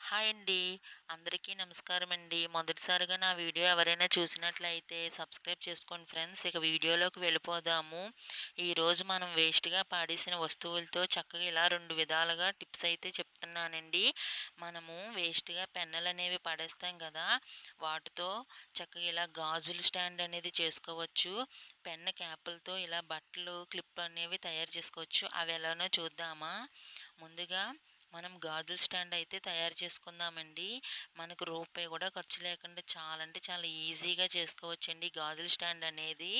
Hi అండి. అందరికీ నమస్కారం అండి మొదటిసారిగా నా వీడియో ఎవరైనా చూసినట్లయితే సబ్స్క్రైబ్ చేసుకోండి ఫ్రెండ్స్. ఇక వీడియోలోకి వెళ్ళిపోదాము. ఈరోజు మనం వేస్ట్‌గా పాడేసిన వస్తువులతో చక్కగా ఇలా రెండు విధాలుగా టిప్స్ అయితే చెప్తున్నానండి. మనము వేస్ట్‌గా పెన్నులు అనేవి పడేస్తాం కదా! వాటితో చక్కగా ఇలా గాజుల స్టాండ్ అనేది చేసుకోవచ్చు. పెన్ క్యాపులతో ఇలా బట్టలు క్లిప్ అనేవి తయారు చేసుకోవచ్చు. అవి ఎలానో చూద్దామా? ముందుగా మనం గాజుల స్టాండ్ అయితే తయారు చేసుకుందామండి. మనకు రూపాయి కూడా ఖర్చు లేకుండా చాలా అంటే చాలా ఈజీగా చేసుకోవచ్చండి గాజుల స్టాండ్ అనేది.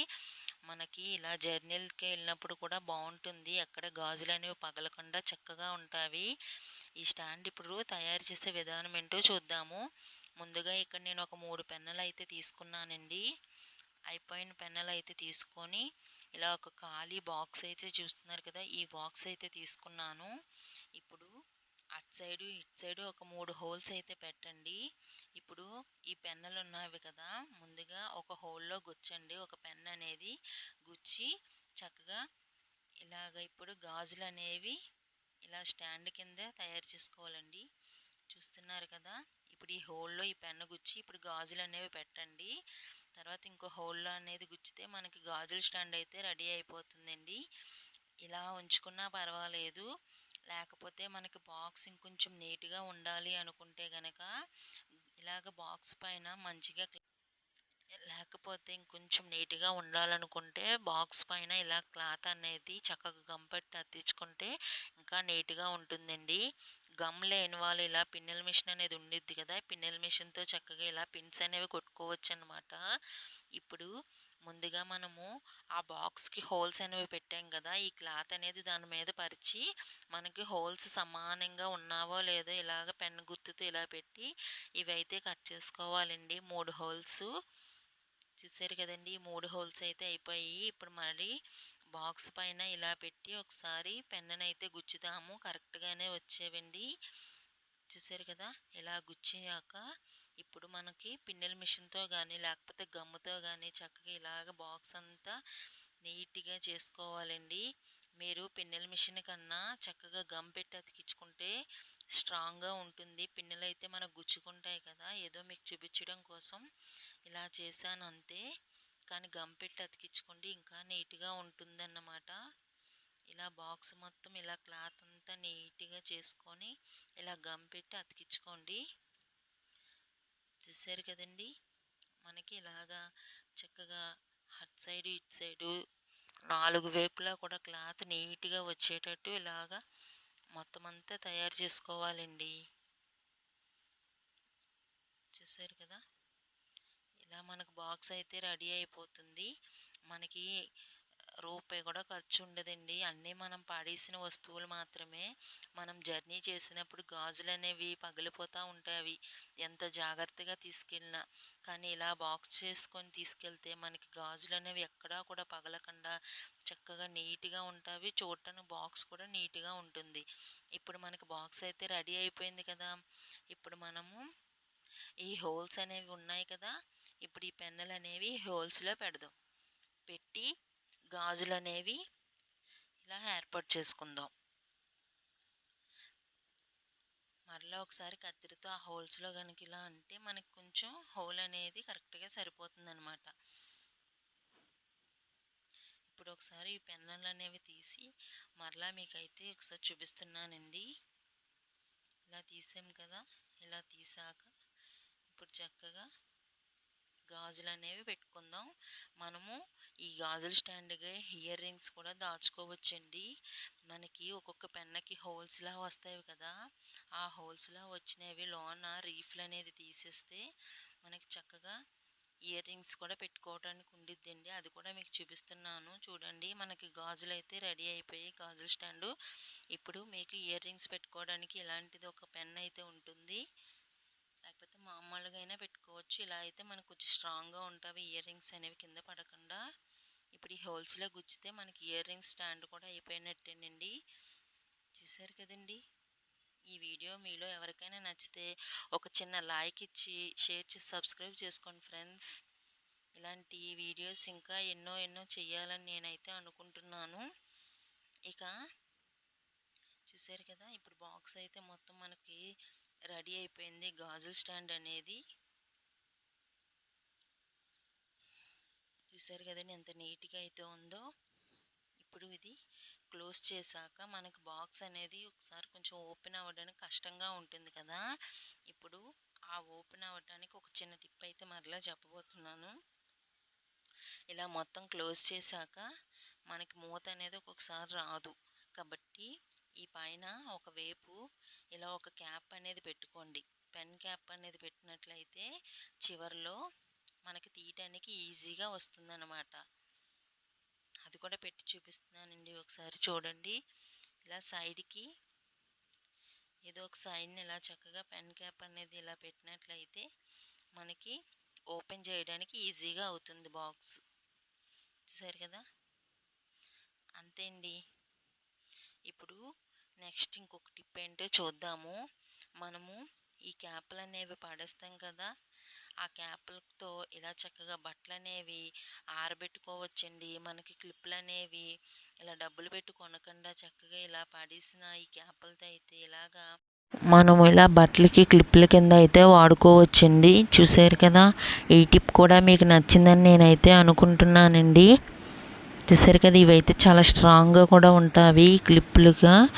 మనకి ఇలా జర్నీలకి వెళ్ళినప్పుడు కూడా బావుంటుంది. ఎక్కడ గాజులనేవి పగలకుండా చక్కగా ఉంటాయి ఈ స్టాండ్ ఇప్పుడు తయారు చేసే విధానం ఏంటో చూద్దాము. ముందుగా ఇక్కడ నేను ఒక మూడు పెన్నులు అయితే తీసుకున్నానండి. అయిపోయిన పెన్నులైతే తీసుకొని ఇలా ఒక ఖాళీ బాక్స్ అయితే చూస్తున్నారు కదా! ఈ బాక్స్ అయితే తీసుకున్నాను. ఇప్పుడు అటు సైడు, ఇటు సైడు ఒక మూడు హోల్స్ అయితే పెట్టండి. ఇప్పుడు ఈ పెన్నులు ఉన్నవి కదా! ముందుగా ఒక హోల్‌లో గుచ్చండి. ఒక పెన్ అనేది గుచ్చి చక్కగా ఇలాగ ఇప్పుడు గాజులు అనేవి ఇలా స్టాండ్ కింద తయారు చేసుకోవాలండి. చూస్తున్నారు కదా! ఇప్పుడు ఈ హోల్‌లో ఈ పెన్ను గుచ్చి ఇప్పుడు గాజులు అనేవి పెట్టండి. తర్వాత ఇంకో హోల్‌లో అనేది గుచ్చితే మనకి గాజుల స్టాండ్ అయితే రెడీ అయిపోతుందండి. ఇలా ఉంచుకున్నా పర్వాలేదు. లేకపోతే మనకి బాక్స్ ఇంకొంచెం నీట్‌గా ఉండాలి అనుకుంటే కనుక ఇలాగ బాక్స్ పైన మంచిగా లేకపోతే ఇంకొంచెం నీట్‌గా ఉండాలనుకుంటే బాక్స్ పైన ఇలా క్లాత్ అనేది చక్కగా గమ్ పెట్టి అతికించుకుంటే ఇంకా నీట్‌గా ఉంటుందండి. గమ్ లేని వాళ్ళు ఇలా పిన్నెల మిషన్ అనేది ఉండిద్ది కదా! పిన్నెల మిషన్‌తో చక్కగా ఇలా పిన్స్ అనేవి కొట్టుకోవచ్చు అనమాట ఇప్పుడు ముందుగా మనము ఆ బాక్స్‌కి హోల్స్ అనేవి పెట్టాం కదా! ఈ క్లాత్ అనేది దాని మీద పరిచి మనకి హోల్స్ సమానంగా ఉన్నావో లేదో ఇలాగ పెన్ గుర్తుతో ఇలా పెట్టి ఇవైతే కట్ చేసుకోవాలండి మూడు హోల్స్ చూసారు కదండీ! 3 హోల్స్ అయితే అయిపోయి ఇప్పుడు మళ్ళీ బాక్స్ పైన ఇలా పెట్టి ఒకసారి పెన్నునైతే గుచ్చుదాము. కరెక్ట్‌గానే వచ్చేవండి. చూసారు కదా! ఇలా గుచ్చాక ఇప్పుడు మనకి పిన్నెల మిషన్‌తో కానీ లేకపోతే గమ్ముతో కానీ చక్కగా ఇలాగ బాక్స్ అంతా నీట్‌గా చేసుకోవాలండి. మీరు పిన్నెల మిషన్ కన్నా చక్కగా గమ్ పెట్టి అతికించుకుంటే స్ట్రాంగ్‌గా ఉంటుంది. పిన్నులైతే మనకు గుచ్చుకుంటాయి కదా! ఏదో మీకు చూపించడం కోసం ఇలా చేశాను అంతే. కానీ గమ్ పెట్టి అతికించుకోండి ఇంకా నీట్‌గా ఉంటుందన్నమాట. ఇలా బాక్స్ మొత్తం ఇలా క్లాత్ అంతా నీట్‌గా చేసుకొని ఇలా గమ్ పెట్టి అతికించుకోండి. చూసారు కదండీ! మనకి ఇలాగా చక్కగా అటు సైడు, ఇటు సైడు నాలుగు వైపులా కూడా క్లాత్ నీట్‌గా వచ్చేటట్టు ఇలాగా మొత్తం అంతా తయారు చేసుకోవాలండి. చూసారు కదా! ఇలా మనకు బాక్స్ అయితే రెడీ అయిపోతుంది. మనకి రూపాయి కూడా ఖర్చు ఉండదండి. అన్నీ మనం పడేసిన వస్తువులు మాత్రమే. మనం జర్నీ చేసినప్పుడు గాజులు అనేవి పగిలిపోతూ ఉంటాయి. అవి ఎంత జాగ్రత్తగా తీసుకెళ్ళినా. కానీ ఇలా బాక్స్ చేసుకొని తీసుకెళ్తే మనకి గాజులు అనేవి ఎక్కడా కూడా పగలకుండా చక్కగా నీట్‌గా ఉంటావి. చూడటానికి బాక్స్ కూడా నీట్‌గా ఉంటుంది. ఇప్పుడు మనకి బాక్స్ అయితే రెడీ అయిపోయింది కదా! ఇప్పుడు మనము ఈ హోల్స్ అనేవి ఉన్నాయి కదా! ఇప్పుడు ఈ పెన్నులు అనేవి హోల్స్‌లో పెడదాం. పెట్టి గాజులు అనేవి ఇలా ఏర్పాటు చేసుకుందాం. మరలా ఒకసారి కత్తిరితో ఆ హోల్స్‌లో కనుక ఇలా అంటే మనకి కొంచెం హోల్ అనేది కరెక్ట్‌గా సరిపోతుందనమాట. ఇప్పుడు ఒకసారి ఈ పెన్నులు అనేవి తీసి మరలా మీకైతే ఒకసారి చూపిస్తున్నానండి. ఇలా తీసాం కదా! ఇలా తీసాక ఇప్పుడు చక్కగా గాజులు అనేవి పెట్టుకుందాం. మనము ఈ గాజుల స్టాండ్‌కి ఇయర్ రింగ్స్ కూడా దాచుకోవచ్చండి. మనకి ఒక్కొక్క పెన్నకి హోల్స్‌లా వస్తాయి కదా! ఆ హోల్స్‌లా వచ్చినవి లోన రీఫ్‌లనేది తీసేస్తే మనకి చక్కగా ఇయర్ రింగ్స్ కూడా పెట్టుకోవడానికి ఉండిద్దండి. అది కూడా మీకు చూపిస్తున్నాను. చూడండి మనకి గాజులు అయితే రెడీ అయిపోయి గాజుల స్టాండు. ఇప్పుడు మీకు ఇయర్ రింగ్స్ పెట్టుకోవడానికి ఇలాంటిది ఒక పెన్ అయితే ఉంటుంది. లేకపోతే మామూలుగా అయినా పెట్టుకోవచ్చు. ఇలా అయితే మనకు కొంచెం స్ట్రాంగ్‌గా ఉంటావి ఇయర్ రింగ్స్ అనేవి కింద పడకుండా. ఇప్పుడు ఈ హోల్స్‌లో గుచ్చితే మనకి ఇయర్ రింగ్స్ స్టాండ్ కూడా అయిపోయినట్టేనండి. చూసారు కదండీ! ఈ వీడియో మీలో ఎవరికైనా నచ్చితే ఒక చిన్న లైక్ ఇచ్చి, షేర్ చేసి సబ్స్క్రైబ్ చేసుకోండి ఫ్రెండ్స్. ఇలాంటి వీడియోస్ ఇంకా ఎన్నో ఎన్నో చేయాలని నేనైతే అనుకుంటున్నాను. ఇక చూసారు కదా! ఇప్పుడు బాక్స్ అయితే మొత్తం మనకి రెడీ అయిపోయింది గాజు స్టాండ్ అనేది. చూసారు కదండి ఎంత నీట్గా అయితే ఉందో. ఇప్పుడు ఇది క్లోజ్ చేశాక మనకు బాక్స్ అనేది ఒకసారి కొంచెం ఓపెన్ అవ్వడానికి కష్టంగా ఉంటుంది కదా. ఇప్పుడు ఆ ఓపెన్ అవ్వడానికి ఒక చిన్న టిప్ అయితే మరలా చెప్పబోతున్నాను. ఇలా మొత్తం క్లోజ్ చేశాక మనకి మూత అనేది ఒక్కొక్కసారి రాదు. కాబట్టి ఈ పైన ఒక వేపు ఇలా ఒక క్యాప్ అనేది పెట్టుకోండి. పెన్ క్యాప్ అనేది పెట్టినట్లయితే చివర్లో మనకి తీయటానికి ఈజీగా వస్తుందన్నమాట. అది కూడా పెట్టి చూపిస్తున్నానండి ఒకసారి చూడండి. ఇలా సైడ్కి ఏదో ఒక సైడ్ని ఇలా చక్కగా పెన్ క్యాప్ అనేది ఇలా పెట్టినట్లయితే మనకి ఓపెన్ చేయడానికి ఈజీగా అవుతుంది బాక్స్. చూసారు కదా? అంతే అండి. ఇప్పుడు నెక్స్ట్ ఇంకొక టిప్ ఏంటో చూద్దాము. మనము ఈ క్యాపులు అనేవి పడేస్తాం కదా. ఆ క్యాపులతో ఇలా చక్కగా బట్టలు అనేవి ఆరబెట్టుకోవచ్చండి. మనకి క్లిప్లు అనేవి ఇలా డబ్బులు పెట్టి కొనకుండా చక్కగా ఇలా పడేసిన ఈ క్యాపులతో అయితే ఇలాగా మనము ఇలా బట్టలకి క్లిప్ల కింద అయితే వాడుకోవచ్చండి. చూసారు కదా? ఈ టిప్ కూడా మీకు నచ్చిందని నేనైతే అనుకుంటున్నానండి. చూసారు కదా? ఇవైతే చాలా స్ట్రాంగ్గా కూడా ఉంటాయి క్లిప్లుగా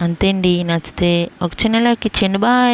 అంతే అండి నచ్చితే ఒక చిన్న లైక్ ఇచ్చేయండి. బాయ్.